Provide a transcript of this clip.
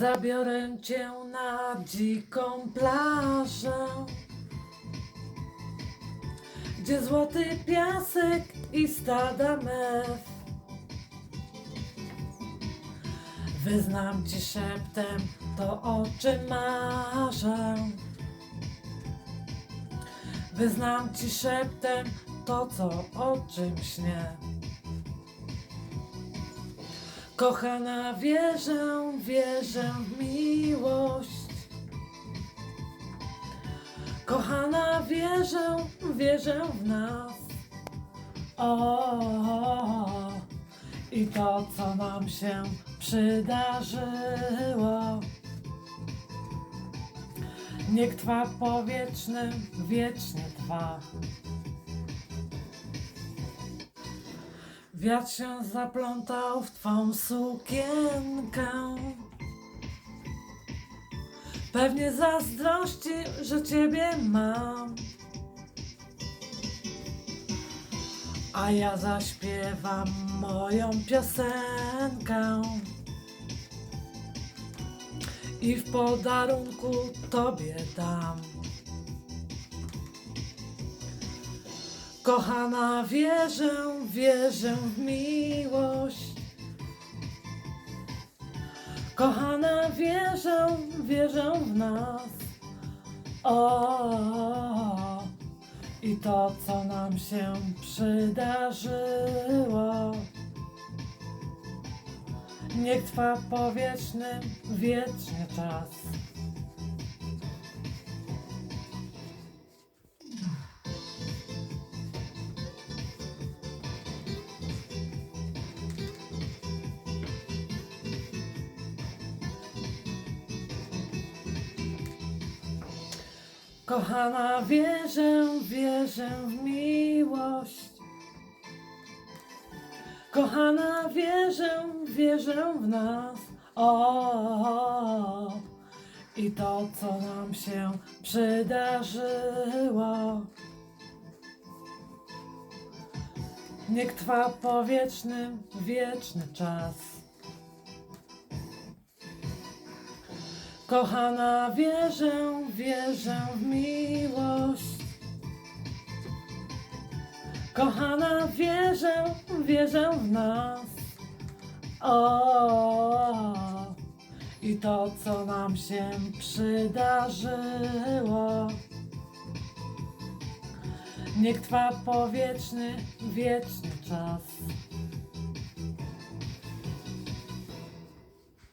Zabiorę cię na dziką plażę, gdzie złoty piasek i stada mew. Wyznam ci szeptem to, o czym marzę. Wyznam ci szeptem to, co o czym śnię. Kochana, wierzę, wierzę w miłość. Kochana, wierzę, wierzę w nas. O, i to, co nam się przydarzyło. Niech trwa powietrzny, wiecznie trwa. Wiatr się zaplątał w twą sukienkę. Pewnie zazdrości, że ciebie mam. A ja zaśpiewam moją piosenkę. I w podarunku tobie dam. Kochana, wierzę, wierzę w miłość. Kochana, wierzę, wierzę w nas. O, i to, co nam się przydarzyło. Niech trwa powietrzny, wiecznie czas. Kochana, wierzę, wierzę w miłość. Kochana, wierzę, wierzę w nas. O, i to, co nam się przydarzyło. Niech trwa powietrzny, wieczny czas. Kochana, wierzę, wierzę w miłość. Kochana, wierzę, wierzę w nas. O, i to, co nam się przydarzyło. Niech trwa powietrzny, wieczny czas.